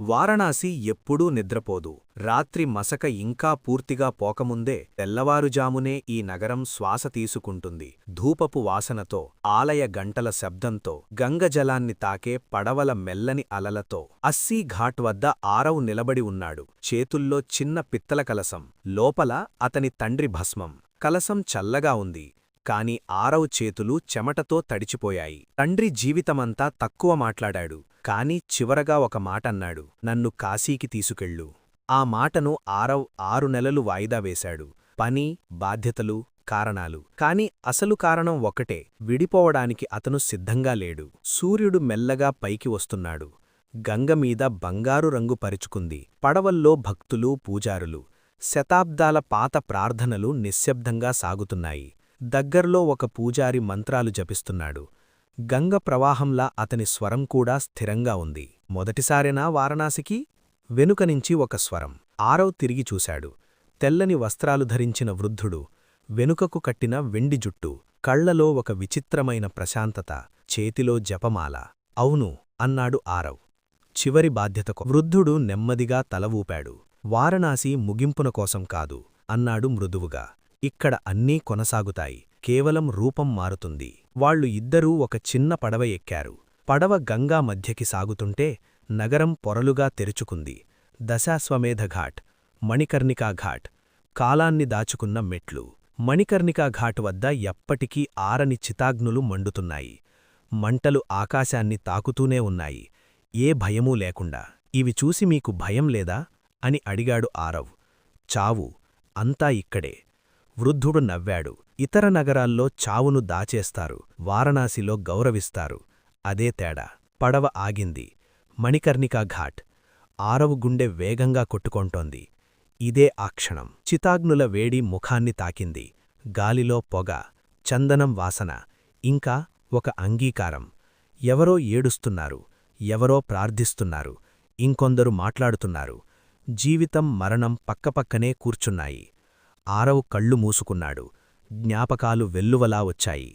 వారణాసి ఎప్పుడూ నిద్రపోదు. రాత్రి మసక ఇంకా పూర్తిగా పోకముందే తెల్లవారుజామునే ఈ నగరం శ్వాస తీసుకుంటుంది. ధూపపు వాసనతో ఆలయ గంటల శబ్దంతో గంగజలాన్ని తాకే పడవల మెల్లని అలలతో అస్సీ ఘాట్ వద్ద ఆరవు నిలబడి ఉన్నాడు. చేతుల్లో చిన్న పిత్తల కలసం. లోపల అతని తండ్రి భస్మం. కలసం చల్లగా ఉంది. కాని ఆరవు చేతులు చెమటతో తడిచిపోయాయి. తండ్రి జీవితమంతా తక్కువ మాట్లాడాడు. కాని చివరగా ఒక మాటన్నాడు నన్ను కాశీకి తీసుకెళ్ళు. ఆ మాటను ఆరవ్ ఆరు నెలలు వాయిదా వేశాడు. పని బాధ్యతలు కారణాలు. కాని అసలు కారణం ఒకటే విడిపోవడానికి అతను సిద్ధంగా లేడు. సూర్యుడు మెల్లగా పైకి వస్తున్నాడు. గంగమీద బంగారు రంగు పరుచుకుంది. పడవల్లో భక్తులు పూజారులు శతాబ్దాల పాత ప్రార్థనలు నిశ్శబ్దంగా సాగుతున్నాయి. దగ్గర్లో ఒక పూజారి మంత్రాలు జపిస్తున్నాడు. గంగ ప్రవాహంలా అతని స్వరం కూడా స్థిరంగా ఉంది. మొదటిసారేనా వారణాసికి? వెనుకనించి ఒక స్వరం. ఆరవ్ తిరిగి చూశాడు. తెల్లని వస్త్రాలు ధరించిన వృద్ధుడు వెనుకకు కట్టిన వెండి జుట్టు కళ్ళలో ఒక విచిత్రమైన ప్రశాంతత చేతిలో జపమాల. అవును అన్నాడు ఆరవ్. చివరి బాధ్యతకు వృద్ధుడు నెమ్మదిగా తల ఊపాడు. వారణాసి ముగింపున కోసం కాదు అన్నాడు మృదువుగా. ఇక్కడ అన్నీ కొనసాగుతాయి. కేవలం రూపం మారుతుంది. వాళ్ళు ఇద్దరూ ఒక చిన్న పడవ ఎక్కారు. పడవ గంగా మధ్యకి సాగుతుంటే నగరం పొరలుగా తెరుచుకుంది. దశాశ్వమేధఘాట్ మణికర్ణికాఘాట్ కాలాన్ని దాచుకున్న మెట్లు. మణికర్ణికాఘాట్ వద్ద ఎప్పటికీ ఆరని చితాగ్నులు మండుతున్నాయి. మంటలు ఆకాశాన్ని తాకుతూనే ఉన్నాయి. ఏ భయమూ లేకుండా. ఇవి చూసి మీకు భయం లేదా? అని అడిగాడు ఆరవ్. చావు. అంతా ఇక్కడే. వృద్ధుడు నవ్వాడు. ఇతర నగరాల్లో చావును దాచేస్తారు వారణాసిలో గౌరవిస్తారు. అదే తేడా. పడవ ఆగింది. మణికర్ణికా ఘాట్. ఆరవు గుండె వేగంగా కొట్టుకొంటోంది. ఇదే ఆ క్షణం. చితాగ్నుల వేడి ముఖాన్ని తాకింది. గాలిలో పొగ చందనం వాసన ఇంకా ఒక అంగీకారం. ఎవరో ఏడుస్తున్నారు ఎవరో ప్రార్థిస్తున్నారు ఇంకొందరు మాట్లాడుతున్నారు. జీవితం మరణం పక్కపక్కనే కూర్చున్నాయి. ఆరవ్ కళ్ళు మూసుకున్నాడు. జ్ఞాపకాలు వెల్లువలా వచ్చాయి.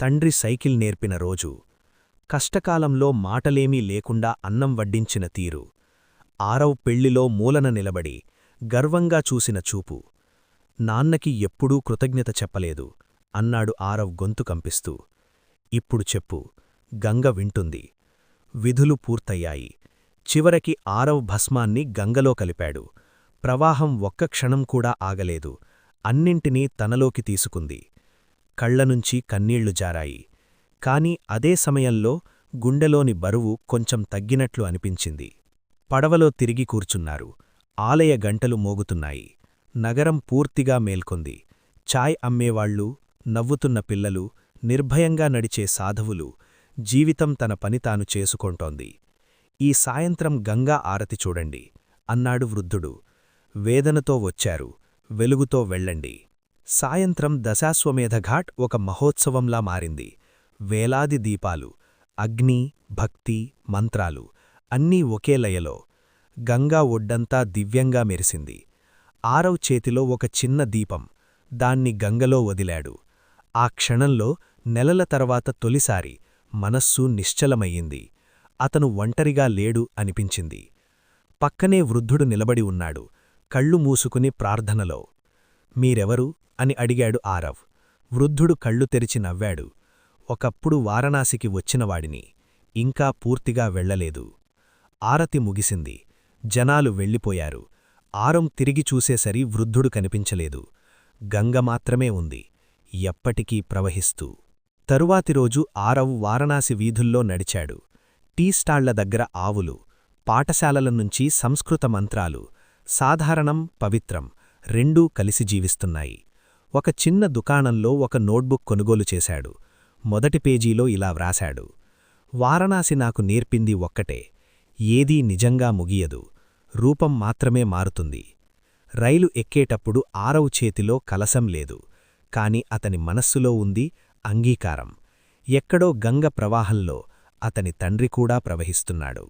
తండ్రి సైకిల్ నేర్పిన రోజు. కష్టకాలంలో మాటలేమీ లేకుండా అన్నం వడ్డించిన తీరు. ఆరవ్ పెళ్ళిలో మూలన నిలబడి గర్వంగా చూసిన చూపు. నాన్నకి ఎప్పుడూ కృతజ్ఞత చెప్పలేదు అన్నాడు ఆరవ్ గొంతు కంపిస్తూ. ఇప్పుడు చెప్పు. గంగ వింటుంది. విధులు పూర్తయ్యాయి. చివరికి ఆరవ్ భస్మాన్ని గంగలో కలిపాడు. ప్రవాహం ఒక్క క్షణం కూడా ఆగలేదు. అన్నింటినీ తనలోకి తీసుకుంది. కళ్ళనుంచి కన్నీళ్ళు జారాయి. కాని అదే సమయంలో గుండెలోని బరువు కొంచెం తగ్గినట్లు అనిపించింది. పడవలో తిరిగి కూర్చున్నారు. ఆలయ గంటలు మోగుతున్నాయి. నగరం పూర్తిగా మేల్కొంది. చాయ్ అమ్మేవాళ్ళు నవ్వుతున్న పిల్లలు నిర్భయంగా నడిచే సాధువులు జీవితం తన పని తాను చేసుకొంటోంది. ఈ సాయంత్రం గంగా ఆరతి చూడండి అన్నాడు వృద్ధుడు. వేదనతో వచ్చారు. వెలుగుతో వెళ్ళండి. సాయంత్రం దశాశ్వమేధఘాట్ ఒక మహోత్సవంలా మారింది. వేలాది దీపాలు అగ్ని భక్తి మంత్రాలు అన్నీ ఒకే లయలో గంగా ఒడ్డంతా దివ్యంగా మెరిసింది. ఆరవ్ చేతిలో ఒక చిన్న దీపం దాన్ని గంగలో వదిలాడు. ఆ క్షణంలో నెలల తర్వాత తొలిసారి మనస్సు నిశ్చలమయ్యింది. అతను ఒంటరిగా లేడు అనిపించింది. పక్కనే వృద్ధుడు నిలబడి ఉన్నాడు. కళ్ళు మూసుకుని ప్రార్థనలో. మీరెవరు? అని అడిగాడు ఆరవ్. వృద్ధుడు కళ్ళు తెరిచి నవ్వాడు. ఒకప్పుడు వారణాసికి వచ్చినవాడిని ఇంకా పూర్తిగా వెళ్ళలేదు ఆరతి ముగిసింది. జనాలు వెళ్ళిపోయారు. ఆరం తిరిగి చూసేసరి వృద్ధుడు కనిపించలేదు. గంగ మాత్రమే ఉంది. ఎప్పటికీ ప్రవహిస్తూ. తరువాతి రోజు ఆరవ్ వారణాసి వీధుల్లో నడిచాడు. టీ స్టాళ్ళ దగ్గర ఆవులు పాఠశాలల నుంచి సంస్కృత మంత్రాలు సాధారణం పవిత్రం రెండూ కలిసి జీవిస్తున్నాయి. ఒక చిన్న దుకాణంలో ఒక నోట్బుక్ కొనుగోలు చేశాడు. మొదటి పేజీలో ఇలా వ్రాశాడు. వారణాసి నాకు నేర్పింది ఒక్కటే. ఏదీ నిజంగా ముగియదు. రూపం మాత్రమే మారుతుంది. రైలు ఎక్కేటప్పుడు ఆరవు చేతిలో కలసం లేదు. కాని అతని మనస్సులో ఉంది అంగీకారం. ఎక్కడో గంగ ప్రవాహంలో అతని తండ్రి కూడా ప్రవహిస్తున్నాడు.